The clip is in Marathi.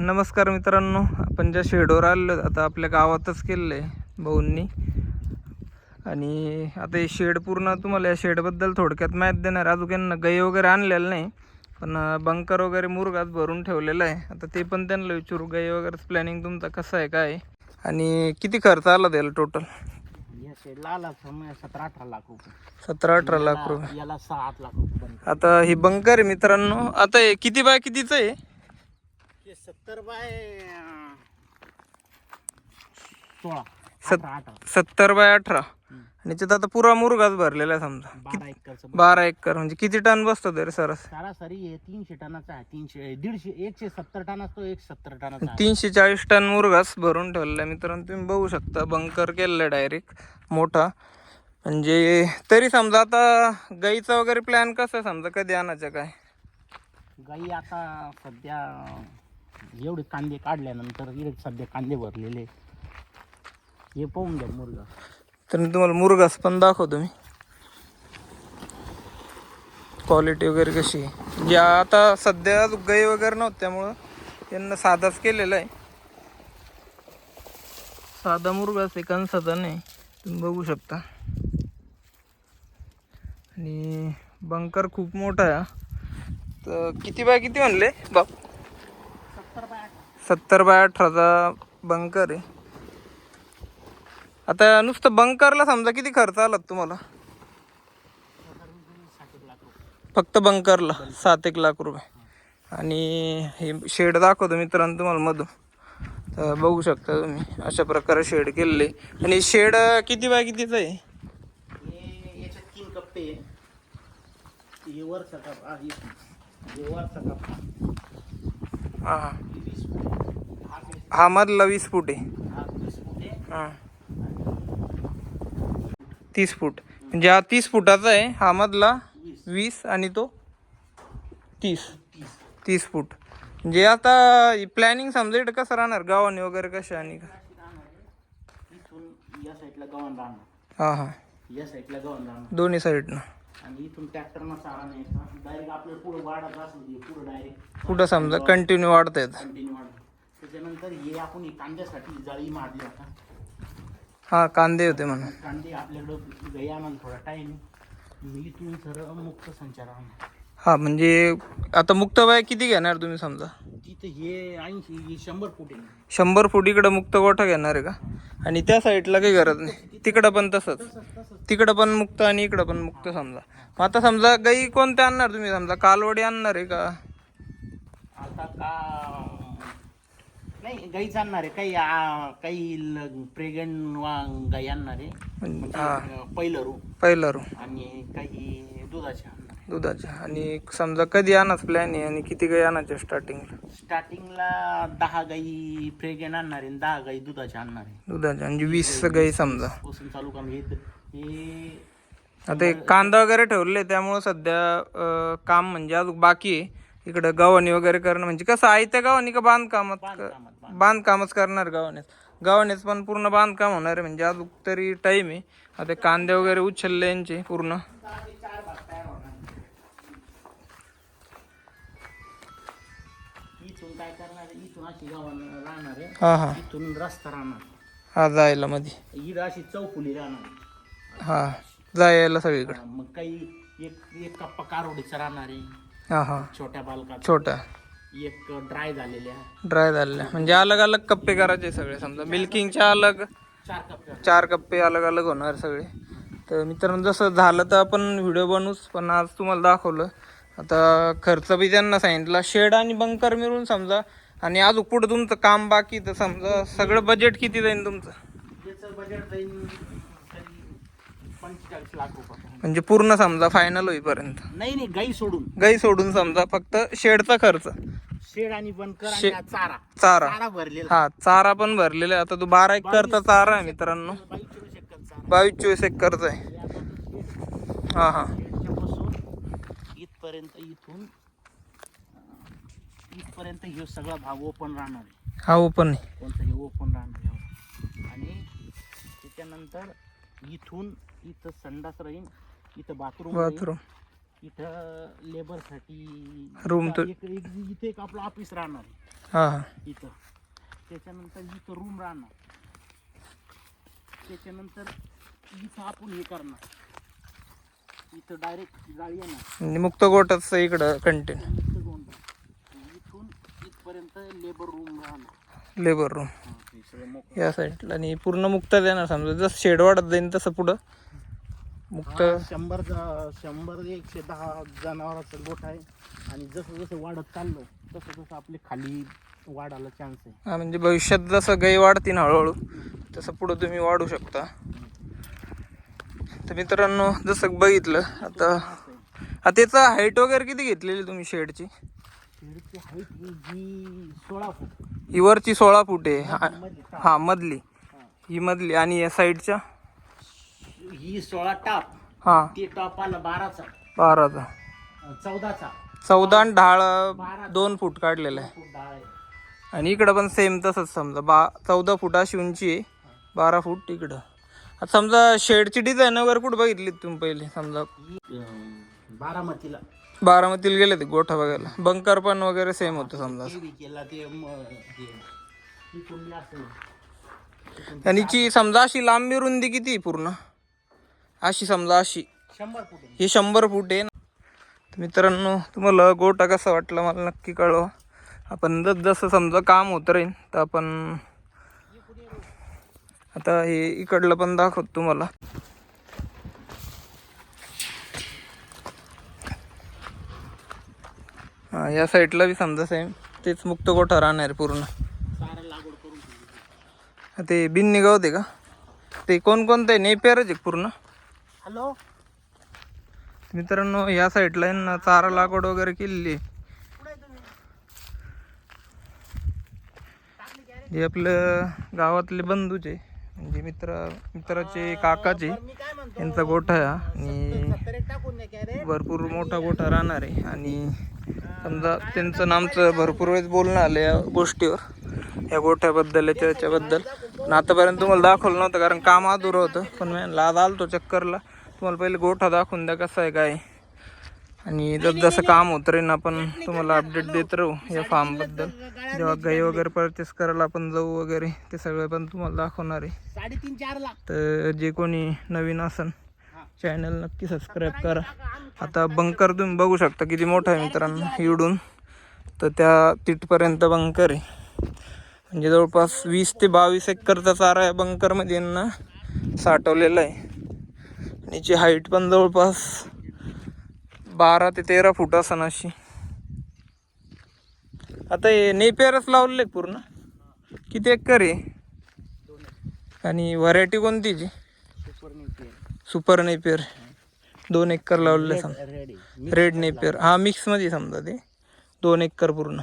नमस्कार मित्रांनो आपण ज्या शेडवर आलो आता आपल्या गावातच केलेलं आहे भाऊंनी. आणि आता हे शेड पूर्ण तुम्हाला या शेडबद्दल थोडक्यात माहीत देणार. अजून यांना गाई वगैरे आणलेलं नाही पण बंकर वगैरे मुरगात भरून ठेवलेलं आहे. आता ते पण त्यांना विचारू गाई वगैरे प्लॅनिंग तुमचा कसं आहे काय? आणि किती खर्च आला त्याला टोटल सतरा अठरा लाख रुपये. सतरा अठरा लाख रुपये. याला- सहा लाख. आता ही बंकर आहे मित्रांनो. आता हे किती बाय कितीचं आहे? सत्तर बाय अं, सोळा सत- अठरा अठरा. सत्तर बाय अठरा. आणि त्यात आता पुरा मुरगाच भरलेला आहे समजा. बारा एकरचं बारा एकर म्हणजे किती टन बसतो तरी सरस? सरासरी हे तीनशे टनाचा आहे तीनशे दीडशे एकशे सत्तर टन असतो एक सत्तर टनाचा आहे. तीनशे चाळीस टन मुरगास भरून ठेवलेला आहे. मित्रांनो तुम्ही बघू शकता बंकर केलेला डायरेक्ट मोठा. म्हणजे तरी समजा आता गाईचा वगैरे प्लॅन कसं आहे समजा? कधी आणायचं काय? गाई आता सध्या एवढे कांदे काढल्यानंतर इकडे सध्या कांदे भरलेले. हे पाहून द्या मुर्गा. तर मी तुम्हाला मुरगास पण दाखवतो मी. क्वालिटी वगैरे कशी आहे. जे आता सध्या गाई वगैरे नव्हतं त्यामुळं त्यांना साधाच केलेला आहे. साधा मुरगास आहे कंसाचा नाही. तुम्ही बघू शकता. आणि बंकर खूप मोठा आहे. तर किती बाय किती म्हणले? बाप. सत्तर बाय अठराचा बंकर आहे. आता नुसतं बंकरला समजा किती खर्च आला तुम्हाला? फक्त बंकरला सात एक लाख रुपये. आणि हे शेड दाखवतो मित्रांनो तुम्हाला मधून. तर बघू शकता तुम्ही अशा प्रकारे शेड केलेले आणि शेड किती बाय कितीचं आहे? हे तीन कप्पे. हे हा मधला वीस फूट आहे. हा. तीस फूट. म्हणजे हा तीस फुटाचा आहे. हा मधला वीस आणि तो तीस. तीस फूट. म्हणजे आता प्लॅनिंग समजा इकडं कसं राहणार? गावाने वगैरे कशा आणि का. इथून या साईडला गव्हाण राहणार हां हां. या साईडला गव्हाण राहणार दोन्ही साईडनं. आणि इथून ट्रॅक्टरनं चारा न्यायचा डायरेक्ट आपल्याला पुढं वाढत असलं ते पुढं डायरेक्ट कुठं समजा कंटिन्यू वाढता कंटिन्यू वाढत. त्याच्यानंतर हे आपण कांद्यासाठी जाळी मारली आता. हां कांदे होते म्हणून. कांदे आपल्याकडं आणायला थोडा टाईम मी इथून सरळ मुक्त संचार हां म्हणजे आता मुक्तबाई किती घेणार तुम्ही समजा? तिथं हे ऐंशी हे शंभर फूट आहे. शंभर फूट इकडं मुक्त गोठा घेणार आहे का? आणि त्या साईडला काही गरज नाही. तिकडं पण तसंच. तिकडं पण मुक्त आणि इकडं पण मुक्त समजा. मग आता समजा गाई कोणत्या आणणार तुम्ही? समजा कालवडी आणणार आहे का? आता का नाही गाई आणणार आहे काही आ, काही प्रेग्नंट गाई आणणार आहे म्हणजे हां. अं, पहिलं रू पहिलं रू आणि काही दुधाचे आणणार. दुधाच्या आणि समजा कधी आणाच प्लॅन आहे? आणि किती गाई आणायचे स्टार्टिंगला स्टार्टिंगला दहा गाई प्रेग्नंट आणणार आहे आणि दहा गाई दुधाचे आणणार. आहे दुधाच्या म्हणजे वीस गाई समजा. पासून चालू काम हे हे आता एक कांदा वगैरे ठेवले त्यामुळं सध्या अं, काम म्हणजे अजून बाकी आहे. इकडं गव्हाणी वगैरे करणं म्हणजे कसं आहे त्या गव्हाणी का बांधकामात बांधकामात बांध- बांधकामच करणार गव्हाणीच गव्हाणीच पण पूर्ण बांधकाम होणार आहे म्हणजे अजून तरी टाईम आहे. आता कांदे वगैरे उचलले यांचे पूर्ण. हां हां. इथून रस्ता राहणार. हा जायला मध्ये अशी चौफुली राहणार. हां जायला सगळीकडे. मग काही एक एक कप्पा कारोडीचा राहणार आहे. हां हां. छोट्या बालकाचा छोटा एक ड्राय झालेल्या. ड्राय झालेला म्हणजे अलग अलग कप्पे करायचे सगळे. समजा मिल्किंगच्या अलग चार कप्पे चार कप्पे अलग अलग होणार सगळे. तर मित्रांनो जसं झालं तर आपण व्हिडिओ बनवूच. पण आज तुम्हाला दाखवलं. आता खर्च बी त्यांना सांगितला. शेड आणि बंकर मिळून समजा आणि अजून पुढं तुमचं काम बाकी. तर समजा सगळं बजेट किती जाईल तुमचं? बजेट जाईल पंचेचाळीस लाख रुपये. म्हणजे पूर्ण समजा फायनल होईपर्यंत. नाही नाही गाई सोडून. गाई सोडून समजा फक्त शेडचा खर्च. शेड आणि बनकर आणि शे- हा चारा. चारा. चारा भरलेला. हा चारा पण भरलेला आहे. आता तो बारा एकरचा चारा आहे मित्रांनो. चारा. बावीस चोवीस एकरचा आहे. हे आता हा. हा शेडच्यापासून इथपर्यंत इथून इथपर्यंत हे सगळा भाग ओपन राहणार आहे. हा ओपन आहे. कोणतं हे ओपन राहणार आहे. आणि त्याच्यानंतर इथून इथं संडास राहील इथं बाथरूम बाथरूम इथं लेबरसाठी Room तो- एक- एक- इथे एक आपलं ऑफिस राहणार इथं. त्याच्यानंतर इथं रूम राहणार. त्याच्यानंतर इथं आपण हे करणार. इथं डायरेक्ट गाडी येणार. मुक्त गोटाचं इकडं कंटेन इथं गोंडा. इथून इथपर्यंत लेबर रूम राहणार. Labour room. या साईडला आणि पूर्ण मुक्त देणार समजा जसं शेड वाढत जाईल तसं पुढं. मुक्त. हा, शंभर ज- शंभर एकशे दहा जनावराचा गोठ आहे. आणि जसं जसं वाढत चाललं तसं तसं आपले खाली वाढायला चान्स आहे. हा म्हणजे भविष्यात जसं गाई वाढतील हळूहळू तसं पुढं तुम्ही वाढू शकता. तर मित्रांनो जसं बघितलं आता आता त्याचा हाईट वगैरे किती घेतलेली तुम्ही शेडची? शेडची हाईट ही जी सोळा फूट. ही वरची सोळा फूट आहे. हा-. हा. मधली. हा. ही मधली. आणि या साईडच्या ही सोळा टाप हा. ते टॉप आलं बाराचा. बाराचा. अं, चौदाचा. चौदा आणि ढाळ दोन फूट काढलेला आहे. फूट डाळ आहे. आणि इकडं पण सेम तसंच समजा बा चौदा फूट अशी उंची आहे. बारा फूट इकडं आता समजा शेडची डिझाईन वगैरे कुठं बघितली तुम्ही पहिले? समजा ही अं, बारामतीला. बारामतीला गेले ते गोठा बघायला? बंकर पण वगैरे सेम होतं समजा. ते ते म- हे आणि हिची समजा अशी लांबी रुंदी किती आहे पूर्ण? अशी समजा अशी. शंभर फूट आहे. हे शंभर फूट आहे ना. तर मित्रांनो तुम्हाला गोठा कसा वाटला मला नक्की कळवा. आपण जस जसं समजा काम होत राहील तर आपण आता हे इकडलं पण दाखवतो तुम्हाला. हा या साईडला बी समजा सेम तेच मुक्त गोठा राहणार पूर्ण. चारा लागवड करून ठेवली. ते बिन निघावते का? ते कोणकोणतं नेपेरच आहे पूर्ण? हॅलो? मित्रांनो या साईडला आहे ना चारा लागवड वगैरे केलेली हे आपलं गावातले बंधूच म्हणजे मित्र मित्राचे काकाचे. यांचा गोठा आहे हा. आणि भरपूर मोठा गोठा राहणार आहे. आणि समजा त्यांचं नामचं भरपूर वेळेस बोलणं आलं या गोष्टीवर. या गोठ्याबद्दल याच्या याच्याबद्दल आतापर्यंत तुम्हाला दाखवलं नव्हतं कारण काम अधुरं होतं. पण मी आज आलतो चक्करला. तुम्हाला पहिले गोठा दाखवून द्या कसं आहे काय. आणि जसं जसं काम होत राहीन आपण तुम्हाला अपडेट देत राहू या फार्मबद्दल जेव्हा गाई वगैरे परचेस करायला आपण जाऊ वगैरे ते सगळं पण तुम्हाला दाखवणार आहे. तर जे कोणी नवीन असन. चॅनल नक्की सबस्क्राईब करा. आता बंकर तुम्ही बघू शकता किती मोठा आहे मित्रांनो इडून. तर त्या तिथपर्यंत बंकर आहे. म्हणजे जवळपास वीस ते बावीस एकरचा चारा या बंकरमध्ये यांना साठवलेला आहे. याची हाईट पण जवळपास बारा ते तेरा फूट असन अशी. आता हे नेपेरच लावलेले पूर्ण. किती एकर आहे? आणि व्हरायटी कोणतीची सुपर नेपियर दोन एकर लावलेले सम रेडी नेपियर हा मिक्समध्ये समजा ते. दोन एकर पूर्ण.